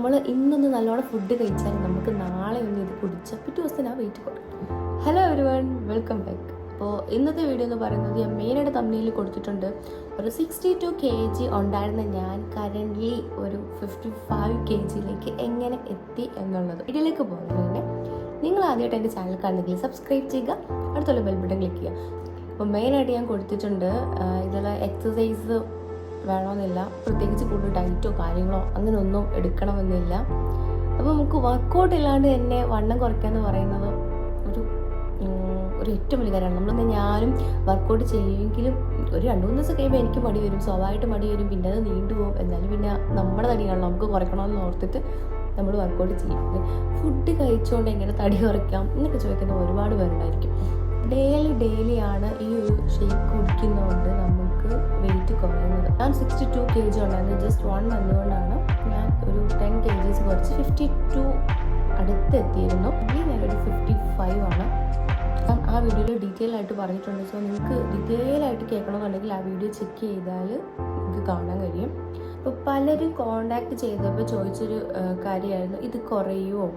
നമ്മൾ ഇന്നൊന്ന് നല്ലോണം ഫുഡ് കഴിച്ചാൽ നമുക്ക് നാളെ ഒന്ന് ഇത് കുടിച്ചാൽ പിറ്റേ ദിവസത്തിന് ആ വെയിറ്റ് കൊടുക്കും hello every one welcome back അപ്പോൾ ഇന്നത്തെ വീഡിയോ എന്ന് പറയുന്നത് ഞാൻ മെയിനായിട്ട് തമ്മിയിൽ കൊടുത്തിട്ടുണ്ട്. ഒരു സിക്സ്റ്റി ടു കെ ജി ഉണ്ടായിരുന്ന ഞാൻ കറന്റ്ലി ഒരു ഫിഫ്റ്റി ഫൈവ് കെ ജിയിലേക്ക് എങ്ങനെ എത്തി എന്നുള്ളത് വീഡിയോയിലേക്ക് പോകുന്നതിന് നിങ്ങൾ ആദ്യമായിട്ട് എന്റെ ചാനൽ കാണുന്നെങ്കിൽ സബ്സ്ക്രൈബ് ചെയ്യുക അടുത്തുള്ള ബെൽ ബട്ടൺ ക്ലിക്ക് ചെയ്യുക. അപ്പോൾ മെയിനായിട്ട് ഞാൻ കൊടുത്തിട്ടുണ്ട് ഇതിൽ എക്സസൈസ് വേണമെന്നില്ല. പ്രത്യേകിച്ച് കൂടുതൽ ഡയറ്റോ കാര്യങ്ങളോ അങ്ങനെ ഒന്നും എടുക്കണമെന്നില്ല. അപ്പോൾ നമുക്ക് വർക്കൗട്ട് ഇല്ലാണ്ട് തന്നെ വണ്ണം കുറയ്ക്കുക പറയുന്നത് ഒരു ഒരു ഏറ്റവും വലിയ കാര്യമാണ്. നമ്മളൊന്ന് ഞാനും വർക്കൗട്ട് ചെയ്യുമെങ്കിലും ഒരു രണ്ട് മൂന്ന് ദിവസം കഴിയുമ്പോൾ എനിക്ക് മടി വരും. സ്വാഭാവികമായിട്ട് മടി വരും. പിന്നെ അത് നീണ്ടു പോകും. എന്നാലും പിന്നെ നമ്മുടെ തടിയാണ് നമുക്ക് കുറയ്ക്കണമെന്ന് ഓർത്തിട്ട് നമ്മൾ വർക്കൗട്ട് ചെയ്യും. ഫുഡ് കഴിച്ചുകൊണ്ട് എങ്ങനെ തടി കുറയ്ക്കാം എന്നൊക്കെ ചോദിക്കുന്ന ഒരുപാട് പേരുണ്ടായിരിക്കും. ഡെയിലി ഡെയിലി ആണ് ഈ ഒരു ഷേക്ക് കുടിക്കുന്നതുകൊണ്ട് നമുക്ക് വെയിറ്റ് കുറയുന്നത്. ഞാൻ സിക്സ്റ്റി ടു കെ ജി ഉണ്ടായിരുന്നു ജസ്റ്റ് വൺ മന്ത് കൊണ്ടാണ് ഞാൻ ഒരു ടെൻ കെ ജീസ് കുറച്ച് ഫിഫ്റ്റി ടു അടുത്തെത്തിയിരുന്നു ഇനി ഞാനൊരു ഫിഫ്റ്റി ഫൈവ് ആണ്. ഞാൻ ആ വീഡിയോയിൽ ഡീറ്റെയിൽ ആയിട്ട് പറഞ്ഞിട്ടുണ്ട്. സോ നിങ്ങൾക്ക് ഡീറ്റെയിൽ ആയിട്ട് കേൾക്കണമെന്നുണ്ടെങ്കിൽ ആ വീഡിയോ ചെക്ക് ചെയ്താൽ നിങ്ങൾക്ക് കാണാൻ കഴിയും. അപ്പോൾ പലരും കോണ്ടാക്ട് ചെയ്തപ്പോൾ ചോദിച്ചൊരു കാര്യമായിരുന്നു. ഇത് കുറയുമോ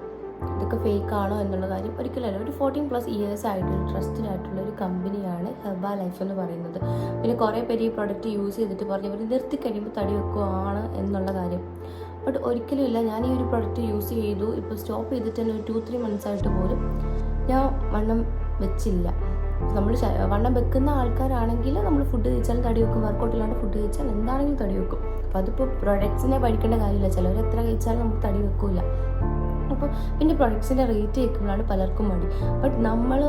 ഇതൊക്കെ ഫേക്ക് ആണോ എന്നുള്ള കാര്യം ഒരിക്കലല്ല. ഒരു ഫോർട്ടീൻ പ്ലസ് ഇയേഴ്സ് ആയിട്ടുള്ള ട്രസ്റ്റഡ് ആയിട്ടുള്ള ഒരു കമ്പനിയാണ് ഹെർബ ലൈഫ് എന്ന് പറയുന്നത്. പിന്നെ കുറേ പേര് ഈ പ്രൊഡക്റ്റ് യൂസ് ചെയ്തിട്ട് പറഞ്ഞു ഇവർ നിർത്തി കഴിയുമ്പോൾ തടി വെക്കുവാണ് എന്നുള്ള കാര്യം. ബട്ട് ഒരിക്കലും ഇല്ല. ഞാൻ ഈ ഒരു പ്രൊഡക്റ്റ് യൂസ് ചെയ്തു. ഇപ്പോൾ സ്റ്റോപ്പ് ചെയ്തിട്ട് തന്നെ ഒരു ടു ത്രീ മന്ത്സ് ആയിട്ട് പോലും ഞാൻ വണ്ണം വെച്ചില്ല. നമ്മൾ വണ്ണം വെക്കുന്ന ആൾക്കാരാണെങ്കിൽ നമ്മൾ ഫുഡ് കഴിച്ചാലും തടി വെക്കും. വർക്കൗട്ട് ഇല്ലാണ്ട് ഫുഡ് കഴിച്ചാൽ എന്താണെങ്കിലും തടി വെക്കും. അപ്പോൾ അതിപ്പോൾ പ്രൊഡക്ട്സിനെ പഠിക്കേണ്ട കാര്യമില്ല. ചിലവർ എത്ര കഴിച്ചാലും നമുക്ക് തടി വെക്കില്ല അപ്പോൾ പിന്നെ പ്രൊഡക്ട്സിന്റെ റേറ്റ് കേൾക്കുമ്പോഴാണ് പലർക്കും മടി. ബട്ട് നമ്മൾ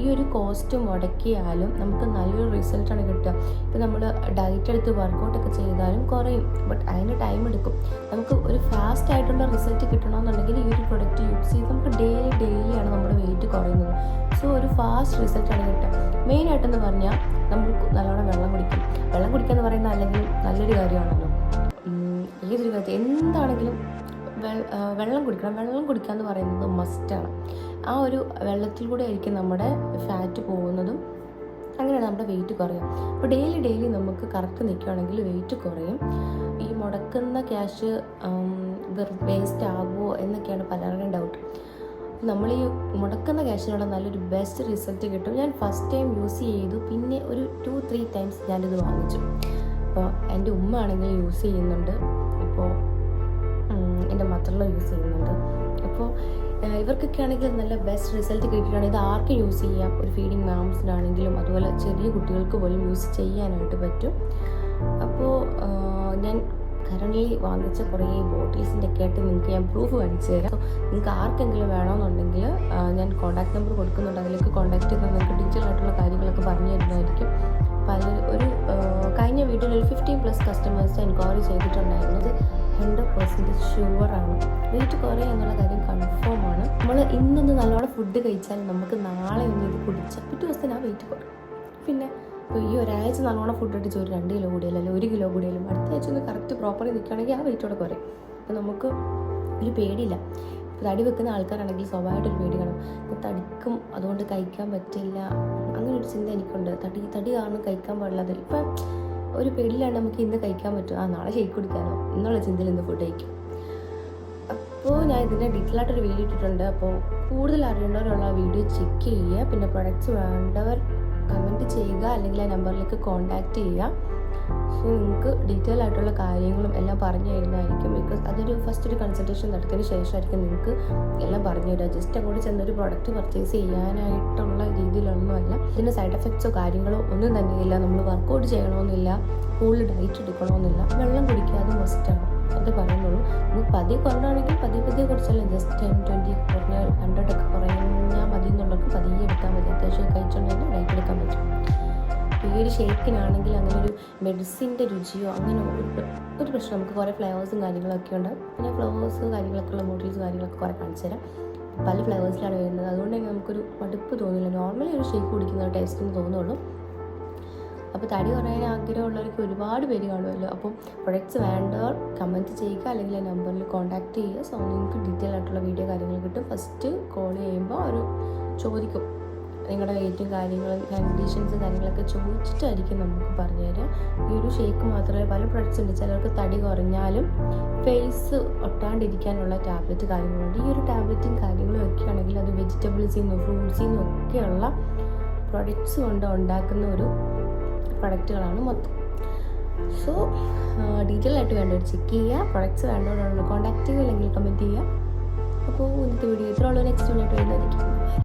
ഈ ഒരു കോസ്റ്റ് മുടക്കിയാലും നമുക്ക് നല്ലൊരു റിസൾട്ടാണ് കിട്ടുക. ഇപ്പം നമ്മൾ ഡയറ്റ് എടുത്ത് വർക്കൗട്ടൊക്കെ ചെയ്താലും കുറയും. ബട്ട് അതിന് ടൈം എടുക്കും. നമുക്ക് ഒരു ഫാസ്റ്റ് ആയിട്ടുള്ള റിസൾട്ട് കിട്ടണമെന്നുണ്ടെങ്കിൽ ഈ ഒരു പ്രൊഡക്റ്റ് യൂസ് ചെയ്ത് നമുക്ക് ഡെയിലി ഡെയിലിയാണ് നമ്മുടെ വെയിറ്റ് കുറയുന്നത്. സോ ഒരു ഫാസ്റ്റ് റിസൾട്ടാണ് കിട്ടുക. മെയിനായിട്ടെന്ന് പറഞ്ഞാൽ നമ്മൾ നല്ലോണം വെള്ളം കുടിക്കും. വെള്ളം കുടിക്കുക എന്ന് പറയുന്നത് അല്ലെങ്കിൽ നല്ലൊരു കാര്യമാണല്ലോ. ഏതൊരു കാര്യത്തിൽ എന്താണെങ്കിലും വെള്ളം കുടിക്കണം. വെള്ളം കുടിക്കുക എന്ന് പറയുന്നത് മസ്റ്റാണ് ആ ഒരു വെള്ളത്തിലൂടെ ആയിരിക്കും നമ്മുടെ ഫാറ്റ് പോകുന്നതും. അങ്ങനെയാണ് നമ്മുടെ വെയിറ്റ് കുറയുക. അപ്പോൾ ഡെയിലി ഡെയിലി നമുക്ക് കറക്റ്റ് നിൽക്കുകയാണെങ്കിൽ വെയിറ്റ് കുറയും. ഈ മുടക്കുന്ന ക്യാഷ് വേസ്റ്റ് ആകുമോ എന്നൊക്കെയാണ് പലരുടെയും ഡൗട്ട് നമ്മൾ ഈ മുടക്കുന്ന ക്യാഷിനുള്ള നല്ലൊരു ബെസ്റ്റ് റിസൾട്ട് കിട്ടും. ഞാൻ ഫസ്റ്റ് ടൈം യൂസ് ചെയ്തു. പിന്നെ ഒരു ടു ത്രീ ടൈംസ് ഞാനിത് വാങ്ങിച്ചു. അപ്പോൾ എന്റെ ഉമ്മ ആണെങ്കിൽ യൂസ് ചെയ്യുന്നുണ്ട്. ഇപ്പോൾ എന്റെ മാത്രമല്ല യൂസ് ചെയ്യുന്നുണ്ട്. അപ്പോൾ ഇവർക്കൊക്കെ ആണെങ്കിൽ നല്ല ബെസ്റ്റ് റിസൾട്ട് കിട്ടിയിട്ടാണ് ഇത് ആർക്കും യൂസ് ചെയ്യാം. ഒരു ഫീഡിങ് മാംസിനാണെങ്കിലും അതുപോലെ ചെറിയ കുട്ടികൾക്ക് പോലും യൂസ് ചെയ്യാനായിട്ട് പറ്റും. അപ്പോൾ ഞാൻ കറണ്ട്ലി വാങ്ങിച്ച കുറേ ബോട്ടിൽസിന്റെ ഒക്കെ ആയിട്ട് നിങ്ങൾക്ക് ഞാൻ പ്രൂഫ് കാണിച്ചു തരാം. അപ്പോൾ നിങ്ങൾക്ക് ആർക്കെങ്കിലും വേണമെന്നുണ്ടെങ്കിൽ ഞാൻ കോൺടാക്ട് നമ്പർ കൊടുക്കുന്നുണ്ട്. അതിലേക്ക് കോൺടാക്ട് ചെയ്താൽ നിങ്ങൾക്ക് ഡീറ്റെയിൽ ആയിട്ടുള്ള കാര്യങ്ങളൊക്കെ പറഞ്ഞു തരുന്നതായിരിക്കും. അപ്പോൾ അതിൽ ഒരു കഴിഞ്ഞ വീഡിയോയിൽ ഒരു ഫിഫ്റ്റീൻ പ്ലസ് കസ്റ്റമേഴ്സ് എൻക്വയറി ചെയ്തിട്ടുണ്ടായിരുന്നു. ഇത് ഹൺഡ്രഡ് പെർസെന്റേജ് ഷുവറാണ് വെയിറ്റ് കുറേ എന്നുള്ള കാര്യം കൺഫേം ആണ്. നമ്മൾ ഇന്നൊന്ന് നല്ലോണം ഫുഡ് കഴിച്ചാൽ നമുക്ക് നാളെ ഒന്ന് ഇത് കുടിച്ചാൽ പിറ്റേ ദിവസത്തിന് ആ വെയിറ്റ് കുറയും. പിന്നെ ഇപ്പോൾ ഈ ഒരാഴ്ച നല്ലോണം ഫുഡ് അടിച്ച് ഒരു രണ്ട് കിലോ കൂടിയാലും അല്ലെങ്കിൽ ഒരു കിലോ കൂടിയാലും അടുത്ത ആഴ്ച ഒന്ന് കറക്റ്റ് പ്രോപ്പർലി നിൽക്കുകയാണെങ്കിൽ ആ വെയിറ്റോടെ കുറയും. അപ്പോൾ നമുക്ക് ഒരു പേടിയില്ല. തടി വെക്കുന്ന ആൾക്കാരാണെങ്കിൽ സ്വാഭാവികമായിട്ടൊരു പേടി കാണും. തടിക്കും അതുകൊണ്ട് കഴിക്കാൻ പറ്റില്ല. അങ്ങനെ ഒരു ചിന്ത എനിക്കുണ്ട്. തടി തടി കാരണം കഴിക്കാൻ പാടില്ലാതെ ഇപ്പം ഒരു പേടിയിലാണ് നമുക്ക് ഇന്ന് കഴിക്കാൻ പറ്റും ആ നാളെ ഷെയ്ക്ക് കുടിക്കാനോ. എന്നുള്ള ചിന്തയിൽ ഇന്ന് ഫുഡ് കഴിക്കും. അപ്പോൾ ഞാൻ ഇതിന്റെ ഡീറ്റെയിൽ ആയിട്ടൊരു വീഡിയോ ഇട്ടിട്ടുണ്ട്. അപ്പോൾ കൂടുതൽ അറിയേണ്ടവരുള്ള വീഡിയോ ചെക്ക് ചെയ്യുക. പിന്നെ പ്രൊഡക്ട്സ് വേണ്ടവർ കമന്റ് ചെയ്യുക. അല്ലെങ്കിൽ ആ നമ്പറിലേക്ക് കോൺടാക്റ്റ് ചെയ്യുക. സോ നിങ്ങൾക്ക് ഡീറ്റെയിൽ ആയിട്ടുള്ള കാര്യങ്ങളും എല്ലാം പറഞ്ഞു തരുന്നതായിരിക്കും. ബിക്കോസ് അതൊരു ഫസ്റ്റ് ഒരു കൺസൾട്ടേഷൻ നടത്തിയതിന് ശേഷമായിരിക്കും നിങ്ങൾക്ക് എല്ലാം പറഞ്ഞു തരിക. ജസ്റ്റ് അങ്ങോട്ട് ചെന്നൊരു പ്രൊഡക്റ്റ് പർച്ചേസ് ചെയ്യാനായിട്ടുള്ള രീതിയിലൊന്നുമല്ല. ഇതിന്റെ സൈഡ് എഫക്ട്സോ കാര്യങ്ങളോ ഒന്നും തന്നെ ഇല്ല. നമ്മൾ വർക്കൗട്ട് ചെയ്യണമെന്നില്ല. കൂടുതൽ ഡയറ്റ് എടുക്കണമെന്നില്ല. വെള്ളം കുടിക്കാതെ മസ്റ്റാണ് അത് പറയുന്നുള്ളൂ. നമുക്ക് പതിയെ കുറവാണെങ്കിൽ പതിയെ പതിയെ കുറച്ചല്ല? ജസ്റ്റ് ടെൻ ട്വന്റി കുറഞ്ഞ ഹൺഡ്രഡ് ഒക്കെ കുറഞ്ഞാൽ മതി എന്നുള്ളവർക്ക് പതിയെ ഒരു ഷേക്കിനാണെങ്കിൽ അങ്ങനെ ഒരു മെഡിസിന്റെ രുചിയോ അങ്ങനെ ഒരു ഒരു പ്രശ്നം. നമുക്ക് കുറേ ഫ്ലേവേഴ്സും കാര്യങ്ങളൊക്കെ ഉണ്ട്. പിന്നെ ഫ്ലവേഴ്സ് കാര്യങ്ങളൊക്കെ ഉള്ള മോഡൽസ് കാര്യങ്ങളൊക്കെ കുറേ കാണിച്ചു തരാം. പല ഫ്ലേവേഴ്സിലാണ് വരുന്നത്. അതുകൊണ്ട് തന്നെ നമുക്കൊരു മടുപ്പ് തോന്നില്ല. നോർമലി ഒരു ഷേക്ക് കുടിക്കുന്ന ടേസ്റ്റ് എന്ന് തോന്നുള്ളൂ അപ്പോൾ തടി കുറയാൻ ആഗ്രഹമുള്ളവർക്ക് ഒരുപാട് പേര് കാണുമല്ലോ. അപ്പോൾ പ്രൊഡക്ട്സ് വേണ്ടവർ കമന്റ് ചെയ്യുക അല്ലെങ്കിൽ ആ നമ്പറിൽ കോൺടാക്റ്റ് ചെയ്യുക. സോ നിങ്ങൾക്ക് ഡീറ്റെയിൽ ആയിട്ടുള്ള വീഡിയോ കാര്യങ്ങൾ കിട്ടും. ഫസ്റ്റ് കോൾ ചെയ്യുമ്പോൾ അവർ ചോദിക്കും. നിങ്ങളുടെ വെയിറ്റും കാര്യങ്ങളും കണ്ടീഷൻസ് കാര്യങ്ങളൊക്കെ ചോദിച്ചിട്ടായിരിക്കും നമുക്ക് പറഞ്ഞു തരിക ഈ ഒരു ഷേക്ക് മാത്രമേ പല പ്രൊഡക്ട്സ് ഉണ്ട്. ചിലർക്ക് തടി കുറഞ്ഞാലും ഫേസ് ഒട്ടാണ്ടിരിക്കാനുള്ള ടാബ്ലറ്റ് കാര്യങ്ങളുണ്ട്. ഈ ഒരു ടാബ്ലറ്റും കാര്യങ്ങളും ഒക്കെ ആണെങ്കിൽ അത് വെജിറ്റബിൾസിൽ നിന്നും ഫ്രൂട്ട്സിൽ നിന്നും ഒക്കെയുള്ള പ്രൊഡക്ട്സ് കൊണ്ട് ഉണ്ടാക്കുന്ന ഒരു പ്രൊഡക്റ്റുകളാണ് മൊത്തം. സോ ഡീറ്റെയിൽ ആയിട്ട് വേണ്ടവർ ചെക്ക് ചെയ്യുക. പ്രൊഡക്ട്സ് വേണ്ടവരുള്ള കോൺടാക്റ്റ് ചെയ്യുക അല്ലെങ്കിൽ കമന്റ് ചെയ്യുക. അപ്പോൾ ഇന്നത്തെ വീഡിയോ ഇത്രയുള്ള നെക്സ്റ്റ് വീഡിയോ ആയിട്ട് വരുന്നതായിരിക്കും.